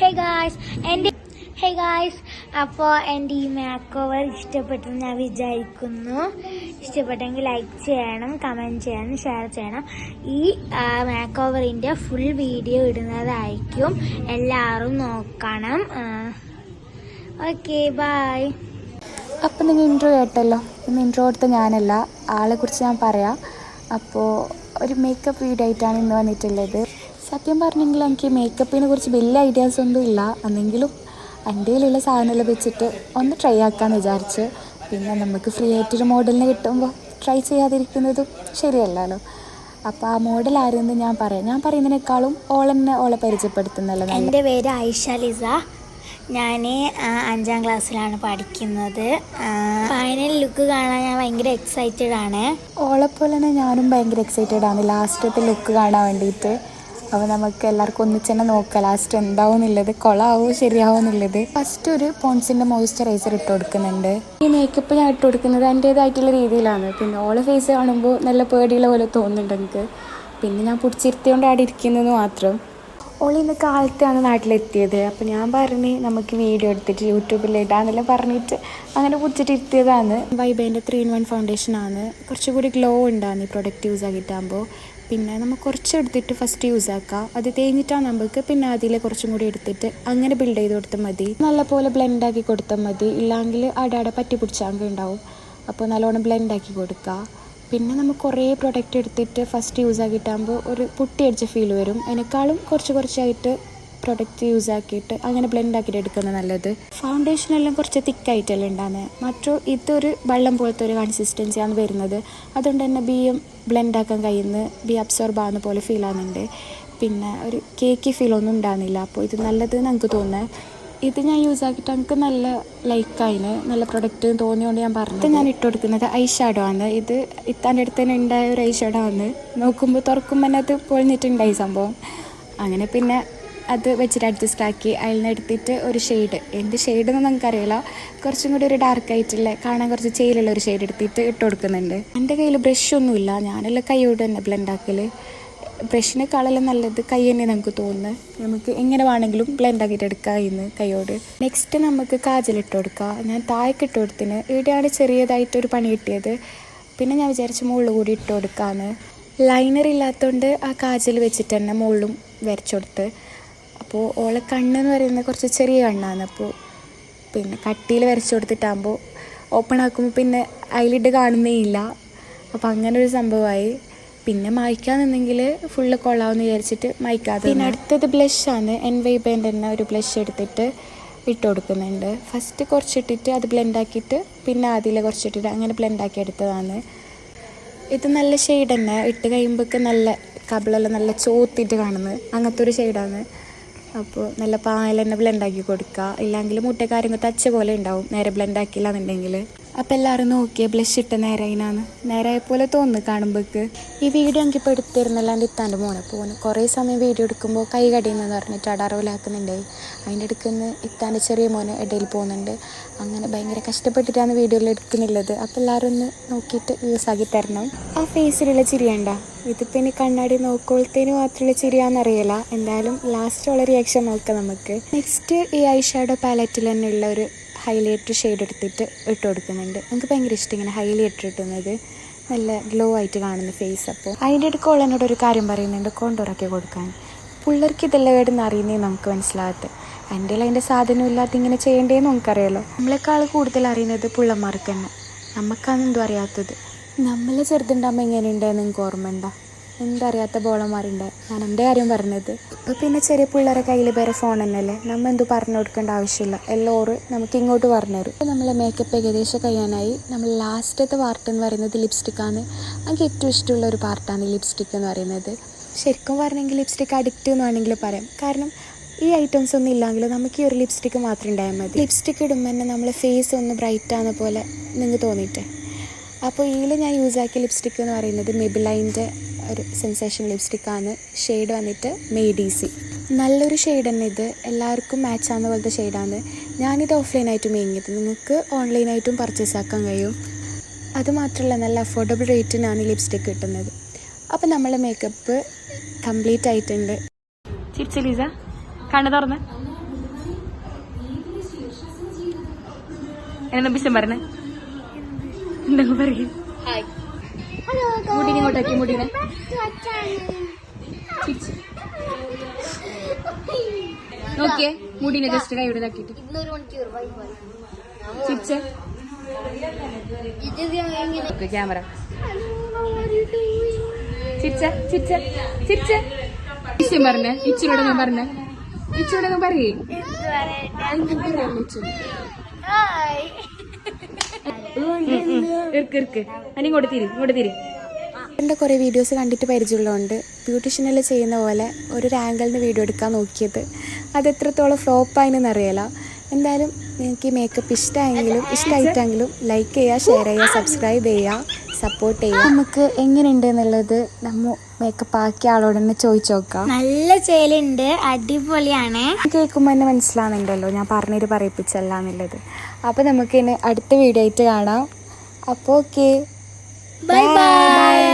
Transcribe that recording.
Hey guys എന്റെ hey guys അപ്പോൾ എന്റെ ഈ മേക്ക് ഓവർ ഇഷ്ടപ്പെട്ടെന്ന് ഞാൻ വിചാരിക്കുന്നു. ഇഷ്ടപ്പെട്ടെങ്കിൽ ലൈക്ക് ചെയ്യണം കമന്റ് ചെയ്യണം ഷെയർ ചെയ്യണം. ഈ മേക്ക് ഓവറിന്റെ ഫുൾ വീഡിയോ ഇടുന്നതായിരിക്കും. എല്ലാവരും നോക്കണം. ഓക്കെ ബായ് അപ്പം നിങ്ങൾ ഇൻട്രോ കേട്ടല്ലോ. ഇന്ന് ഇൻട്രോ എടുത്ത ഞാനല്ല. ആളെ കുറിച്ച് ഞാൻ പറയാം. അപ്പോൾ ഒരു മേക്കപ്പ് വീഡിയോ ആയിട്ടാണ് ഇന്ന് വന്നിട്ടുള്ളത്. സത്യം പറഞ്ഞെങ്കിൽ എനിക്ക് മേക്കപ്പിനെ കുറിച്ച് വലിയ ഐഡിയാസ് ഒന്നും ഇല്ല. എന്നെങ്കിലും എന്റെ കയ്യിലുള്ള സാധനമെല്ലാം വെച്ചിട്ട് ഒന്ന് ട്രൈ ആക്കാമെന്ന് വിചാരിച്ച്. പിന്നെ നമുക്ക് ഫ്രീ ആയിട്ടൊരു മോഡലിനെ കിട്ടുമ്പോൾ ട്രൈ ചെയ്യാതിരിക്കുന്നതും ശരിയല്ലല്ലോ. അപ്പോൾ ആ മോഡൽ ആരെന്ന് ഞാൻ പറയാം. ഞാൻ പറയുന്നതിനേക്കാളും ഓളെന്നെ ഓളെ പരിചയപ്പെടുത്തുന്നല്ലോ നല്ല എന്റെ പേര് ഐഷ ലിസ. ഞാൻ അഞ്ചാം ക്ലാസ്സിലാണ് പഠിക്കുന്നത്. ഫൈനൽ ലുക്ക് കാണാൻ ഞാൻ ഭയങ്കര എക്സൈറ്റഡ് ആണ്. ഓളെപ്പോലെ തന്നെ ഞാനും ഭയങ്കര എക്സൈറ്റഡ് ആണ്. ലാസ്റ്റത്തെ ലുക്ക് കാണാൻ വേണ്ടിയിട്ട്. അപ്പോൾ നമുക്ക് എല്ലാവർക്കും ഒന്നിച്ച് തന്നെ നോക്കാം. ലാസ്റ്റ് എന്താവും എന്നുള്ളത് കൊളാവോ ശരിയാവും എന്നുള്ളത്. ഫസ്റ്റ് ഒരു പോൺസിന്റെ മോയിസ്ചറൈസർ ഇട്ട് കൊടുക്കുന്നുണ്ട്. ഈ മേക്കപ്പ് ഞാൻ ഇട്ട് കൊടുക്കുന്നത് എന്റേതായിട്ടുള്ള രീതിയിലാണ്. പിന്നെ ഓളെ ഫേസ് കാണുമ്പോൾ നല്ല പേടിയുള്ള പോലെ തോന്നുന്നുണ്ട് എനിക്ക്. പിന്നെ ഞാൻ പിടിച്ചിരുത്തിയോണ്ട് അവിടെ ഇരിക്കുന്നത് മാത്രം. ഓൾ ഇന്ന് കാലത്താണ് നാട്ടിലെത്തിയത്. അപ്പോൾ ഞാൻ പറഞ്ഞ് നമുക്ക് വീഡിയോ എടുത്തിട്ട് യൂട്യൂബിൽ ഇടാന്നെല്ലാം പറഞ്ഞിട്ട് അങ്ങനെ പിടിച്ചിട്ട് ഇരുത്തിയതാണ്. വൈബേന്റെ ത്രീ ഇൻ വൺ ഫൗണ്ടേഷൻ ആണ്. കുറച്ചുകൂടി ഗ്ലോ ഉണ്ടാകുന്നു ഈ പ്രൊഡക്റ്റ് യൂസ് ആക്കിയിട്ടാകുമ്പോൾ പിന്നെ നമ്മൾ കുറച്ച് എടുത്തിട്ട് ഫസ്റ്റ് യൂസ് ആക്കാം. അത് തേഞ്ഞിട്ടാണ് നമുക്ക് പിന്നെ അതിൽ കുറച്ചും കൂടി എടുത്തിട്ട് അങ്ങനെ ബിൽഡ് ചെയ്ത് കൊടുത്താൽ മതി. നല്ലപോലെ ബ്ലെൻഡ് ആക്കി കൊടുത്താൽ മതി. ഇല്ലെങ്കിൽ അടാടെ പറ്റി പിടിച്ചാങ്ക ഉണ്ടാവും. അപ്പോൾ നല്ലോണം ബ്ലെൻഡ് ആക്കി കൊടുക്കുക പിന്നെ നമുക്ക് കുറേ പ്രൊഡക്റ്റ് എടുത്തിട്ട് ഫസ്റ്റ് യൂസ് ആക്കിയിട്ടാകുമ്പോൾ ഒരു പൊട്ടിയടിച്ച ഫീൽ വരും. അതിനേക്കാളും കുറച്ച് കുറച്ചായിട്ട് പ്രൊഡക്റ്റ് യൂസ് ആക്കിയിട്ട് അങ്ങനെ ബ്ലെൻഡ് ആക്കിയിട്ട് എടുക്കുന്നത് നല്ലത്. ഫൗണ്ടേഷൻ എല്ലാം കുറച്ച് തിക്കായിട്ടല്ലേ ഉണ്ടാകുന്നത് മറ്റോ ഇതൊരു വെള്ളം പോലത്തെ ഒരു കൺസിസ്റ്റൻസിയാണ് വരുന്നത്. അതുകൊണ്ട് തന്നെ ബിയും ബ്ലെൻഡ് ആക്കാൻ കഴിയുന്ന ബി അബ്സോർബ് ആവുന്ന പോലെ ഫീൽ ആകുന്നുണ്ട് പിന്നെ ഒരു കേക്ക് ഫീൽ ഒന്നും ഉണ്ടാകുന്നില്ല അപ്പോൾ ഇത് നല്ലത് നമുക്ക് തോന്നുന്നത് ഇത് ഞാൻ യൂസ് ആക്കിയിട്ട് എനിക്ക് നല്ല ലൈക്കായിന് നല്ല പ്രൊഡക്റ്റ് തോന്നിയോണ്ട് ഞാൻ പറഞ്ഞു ഞാൻ ഇട്ട് കൊടുക്കുന്നത് ഐ ഷാഡോ ആണ്. ഇത് ഇത്താന്റെ അടുത്ത് തന്നെ ഉണ്ടായ ഒരു ഐ ഷാഡോ ആണ്. നോക്കുമ്പോൾ തുറക്കുമ്പോൾ തന്നെ അത് പൊളിഞ്ഞിട്ടുണ്ടായി സംഭവം. അങ്ങനെ പിന്നെ അത് വെച്ചിട്ട് അഡ്ജസ്റ്റ് ആക്കി അതിൽ നിന്ന് എടുത്തിട്ട് ഒരു ഷെയ്ഡ് എന്ത് ഷെയ്ഡ് എന്ന് നമുക്കറിയില്ല. കുറച്ചും കൂടി ഒരു ഡാർക്ക് ആയിട്ടുള്ള കാണാൻ കുറച്ച് ചെയിലുള്ള ഒരു ഷെയ്ഡ് എടുത്തിട്ട് ഇട്ട് കൊടുക്കുന്നുണ്ട്. എന്റെ കയ്യിൽ ബ്രഷ് ഒന്നുമില്ല ഞാനെല്ലാം കൈയോട് തന്നെ ബ്ലെൻഡ് ആക്കൽ ബ്രഷിനേക്കാളെല്ലാം നല്ലത് കൈ തന്നെ നമുക്ക് തോന്നുന്നത് നമുക്ക് എങ്ങനെ വേണമെങ്കിലും ബ്ലെൻഡ് ആക്കിയിട്ട് എടുക്കാം ഇന്ന് കൈയോട്. നെക്സ്റ്റ് നമുക്ക് കാജൽ ഇട്ട് കൊടുക്കാം. ഞാൻ താഴേക്ക് ഇട്ട് കൊടുത്തിന്. ഇവിടെയാണ് ചെറിയതായിട്ടൊരു പണി കിട്ടിയത്. പിന്നെ ഞാൻ വിചാരിച്ച് മുകളിൽ കൂടി ഇട്ട് കൊടുക്കാമെന്ന് ലൈനർ ഇല്ലാത്തതുകൊണ്ട് ആ കാജൽ വെച്ചിട്ട് തന്നെ മുകളിലും വരച്ചു കൊടുത്ത്. അപ്പോൾ ഓളെ കണ്ണെന്ന് പറയുന്നത് കുറച്ച് ചെറിയ കണ്ണാണ്. അപ്പോൾ പിന്നെ കട്ടിയിൽ വരച്ചു കൊടുത്തിട്ടാകുമ്പോൾ ഓപ്പൺ ആക്കുമ്പോൾ പിന്നെ അതിലിട്ട് കാണുന്നേ ഇല്ല. അപ്പോൾ അങ്ങനെ ഒരു സംഭവമായി. പിന്നെ മായ്ക്കാൻ നിന്നെങ്കിൽ ഫുള്ള് കൊള്ളാമെന്ന് വിചാരിച്ചിട്ട് മായ്ക്കാതെ പിന്നെ അടുത്തത് ബ്ലഷാണ് എൻ വൈ ബേന്റെ തന്നെ ഒരു ബ്ലഷ് എടുത്തിട്ട് ഇട്ട് കൊടുക്കുന്നുണ്ട്. ഫസ്റ്റ് കുറച്ചിട്ടിട്ട് അത് ബ്ലെൻഡാക്കിയിട്ട് പിന്നെ അതിൽ കുറച്ചിട്ടിട്ട് അങ്ങനെ ബ്ലെൻഡാക്കി എടുത്തതാണ്. ഇത് നല്ല ഷെയ്ഡ് തന്നെ. ഇട്ട് കഴിയുമ്പോഴൊക്കെ നല്ല കബിളെല്ലാം നല്ല ചോത്തിട്ട് കാണുന്നത്. അങ്ങനത്തെ ഒരു ഷെയ്ഡാണ് അപ്പോൾ നല്ല പാൽ തന്നെ ബ്ലെൻഡ് ആക്കി കൊടുക്കുക. ഇല്ലെങ്കിൽ മുട്ടക്കാര്യങ്ങൾ തച്ച പോലെ ഉണ്ടാവും. നേരെ ബ്ലെൻഡ് ആക്കിയില്ല എന്നുണ്ടെങ്കിൽ. അപ്പോൾ എല്ലാവരും നോക്കിയേ ബ്ലഷ് ഇട്ട നേരായിനാന്ന് നേരായ പോലെ തോന്നുന്നു കാണുമ്പോൾക്ക് ഈ വീഡിയോ എനിക്ക് ഇപ്പോൾ എടുത്തിരുന്നല്ലാണ്ട് ഇത്താന്റെ മോനെ. പോകുന്നു കുറേ സമയം വീഡിയോ എടുക്കുമ്പോൾ കൈ കടിയെന്ന് പറഞ്ഞിട്ട് അടാറവിലാക്കുന്നുണ്ടായി അതിന്റെ അടുക്കുന്ന ഇത്താന്റെ ചെറിയ മോനെ ഇടയിൽ പോകുന്നുണ്ട്. അങ്ങനെ ഭയങ്കര കഷ്ടപ്പെട്ടിട്ടാണ് വീഡിയോയിൽ എടുക്കുന്നുള്ളത്. അപ്പോൾ എല്ലാവരും ഒന്ന് നോക്കിയിട്ട് യൂസ് ആക്കി തരണം. ആ ഫേസിലുള്ള ചിരിയണ്ട ഇതിപ്പോൾ ഇനി കണ്ണാടി നോക്കുമ്പോഴത്തേന് മാത്രമുള്ള ചിരിയാണെന്നറിയില്ല. എന്തായാലും ലാസ്റ്റുള്ള റിയാക്ഷൻ നോക്കാം നമുക്ക്. നെക്സ്റ്റ് ഈ ഐ ഷാഡോ പാലറ്റിൽ തന്നെയുള്ള ഒരു ഹൈലൈറ്റർ ഷെയ്ഡ് എടുത്തിട്ട് ഇട്ട് കൊടുക്കുന്നുണ്ട്. എനിക്ക് ഭയങ്കര ഇഷ്ടം ഇങ്ങനെ ഹൈലൈറ്റർ ഇട്ടുന്നത് നല്ല ഗ്ലോ ആയിട്ട് കാണുന്ന ഫേസ് അപ്പോൾ അതിന്റെ അടുക്കോൾ എന്നോട് ഒരു കാര്യം പറയുന്നുണ്ട് കോണ്ടോറൊക്കെ കൊടുക്കാൻ. പിള്ളേർക്ക് ഇതെല്ലാം എവിടുന്ന് അറിയുന്നേ നമുക്ക് മനസ്സിലാകത്ത്. എന്റെ അതിന്റെ സാധനം ഇങ്ങനെ ചെയ്യേണ്ടതെന്ന് നമുക്കറിയാലോ നമ്മളെക്കാൾ കൂടുതൽ അറിയുന്നത് പിള്ളമാർക്ക് തന്നെ. നമുക്കാണ് എന്തോ അറിയാത്തത്. നമ്മളെ ചെറുതുണ്ടാകുമ്പോൾ എങ്ങനെയുണ്ടെന്ന് ഓർമ്മ ഓർമ്മയുണ്ടോ? എന്തറിയാത്ത ബോളന്മാരുണ്ട്. ഞാൻ എന്റെ കാര്യം പറഞ്ഞത്. ഇപ്പം പിന്നെ ചെറിയ പിള്ളേരെ കയ്യിൽ വേറെ ഫോൺ തന്നെയല്ലേ? നമ്മൾ എന്തു പറഞ്ഞു കൊടുക്കേണ്ട ആവശ്യമില്ല. എല്ലാവരും നമുക്ക് ഇങ്ങോട്ട് പറഞ്ഞു തരും. ഇപ്പം നമ്മളെ മേക്കപ്പ് ഏകദേശം കഴിയാനായി. നമ്മൾ ലാസ്റ്റത്തെ പാർട്ട് എന്ന് പറയുന്നത് ലിപ്സ്റ്റിക്കാണ് എനിക്ക് ഏറ്റവും ഇഷ്ടമുള്ള ഒരു പാർട്ടാണ് ലിപ്സ്റ്റിക് എന്ന് പറയുന്നത്. ശരിക്കും പറഞ്ഞെങ്കിൽ ലിപ്സ്റ്റിക് അഡിക്റ്റ് എന്ന് വേണമെങ്കിൽ പറയാം. കാരണം ഈ ഐറ്റംസ് ഒന്നും ഇല്ലെങ്കിൽ നമുക്ക് ഈ ഒരു ലിപ്സ്റ്റിക്ക് മാത്രം ഉണ്ടായാൽ മതി. ലിപ്സ്റ്റിക് ഇടുമ്പോൾ തന്നെ നമ്മളെ ഫേസ് ഒന്ന് ബ്രൈറ്റ് ആകുന്ന പോലെ നിങ്ങൾക്ക് തോന്നിയിട്ടേ? അപ്പോൾ ഇതിൽ ഞാൻ യൂസ് ആക്കിയ ലിപ്സ്റ്റിക് എന്ന് പറയുന്നത് മെബിലൈന്റെ ഒരു സെൻസേഷൻ ലിപ്സ്റ്റിക്കാണ് ഷെയ്ഡ് വന്നിട്ട് മെയ്ഡീസി നല്ലൊരു ഷെയ്ഡ് തന്നെ ഇത്. എല്ലാവർക്കും മാച്ച് ആവുന്ന പോലത്തെ ഷെയ്ഡാണ് ഞാനിത് ഓഫ്ലൈനായിട്ടും മേങ്ങിയത് നിങ്ങൾക്ക് ഓൺലൈനായിട്ടും പർച്ചേസ് ആക്കാൻ കഴിയും. അതുമാത്രമല്ല നല്ല അഫോർഡബിൾ റേറ്റിനാണ് ഈ ലിപ്സ്റ്റിക്ക് കിട്ടുന്നത്. അപ്പോൾ നമ്മൾ മേക്കപ്പ് കംപ്ലീറ്റ് ആയിട്ടുണ്ട്. കണ്ണു തുറന്ന്. എന്നെ പറഞ്ഞേ. എന്തെങ്കിലും പറയും ഹലോ മുടിനെ ഇങ്ങോട്ടാക്കി മുടിനെ നോക്കിയേ മുടിനെ ജസ്റ്റ് കൈ ഇവിടെ ചിരിച്ചേ. എങ്ങനെ ക്യാമറ. ചിരിച്ച ചിരിച്ച ചിരിച്ച. വിഷയം പറഞ്ഞേ പറഞ്ഞേ. ഇച്ചിരോടൊന്നും പറയേ. ഇർക്ക് ഇർക്ക്. അനി ഇങ്ങോട്ട് തിരി ഇങ്ങോട്ട് തിരി. എന്റെ കുറേ വീഡിയോസ് കണ്ടിട്ട് പരിചയമുള്ളതുകൊണ്ട് ബ്യൂട്ടീഷ്യനിൽ ചെയ്യുന്ന പോലെ ഒരു റാങ്കിളിന് വീഡിയോ എടുക്കാൻ നോക്കിയത്. അത് എത്രത്തോളം ഫ്ലോപ്പായെന്ന് അറിയില്ല. എന്തായാലും നിങ്ങൾക്ക് ഈ മേക്കപ്പ് ഇഷ്ടമായെങ്കിലും ഇഷ്ടമായിട്ടെങ്കിലും ലൈക്ക് ചെയ്യുക ഷെയർ ചെയ്യുക സബ്സ്ക്രൈബ് ചെയ്യുക സപ്പോർട്ട് ചെയ്യുക. നമുക്ക് എങ്ങനെയുണ്ട് എന്നുള്ളത് നമ്മൾ മേക്കപ്പ് ആക്കിയ ആളോട് തന്നെ ചോദിച്ചു നോക്കാം. നല്ല ചേലുണ്ട് അടിപൊളിയാണ്. കേൾക്കുമ്പോൾ തന്നെ മനസ്സിലാവുന്നുണ്ടല്ലോ ഞാൻ പറഞ്ഞിട്ട് പറയിപ്പിച്ചല്ല എന്നുള്ളത്. അപ്പോൾ നമുക്ക് ഇനി അടുത്ത വീഡിയോ ആയിട്ട് കാണാം. അപ്പോൾ ഓക്കെ ബൈ ബൈ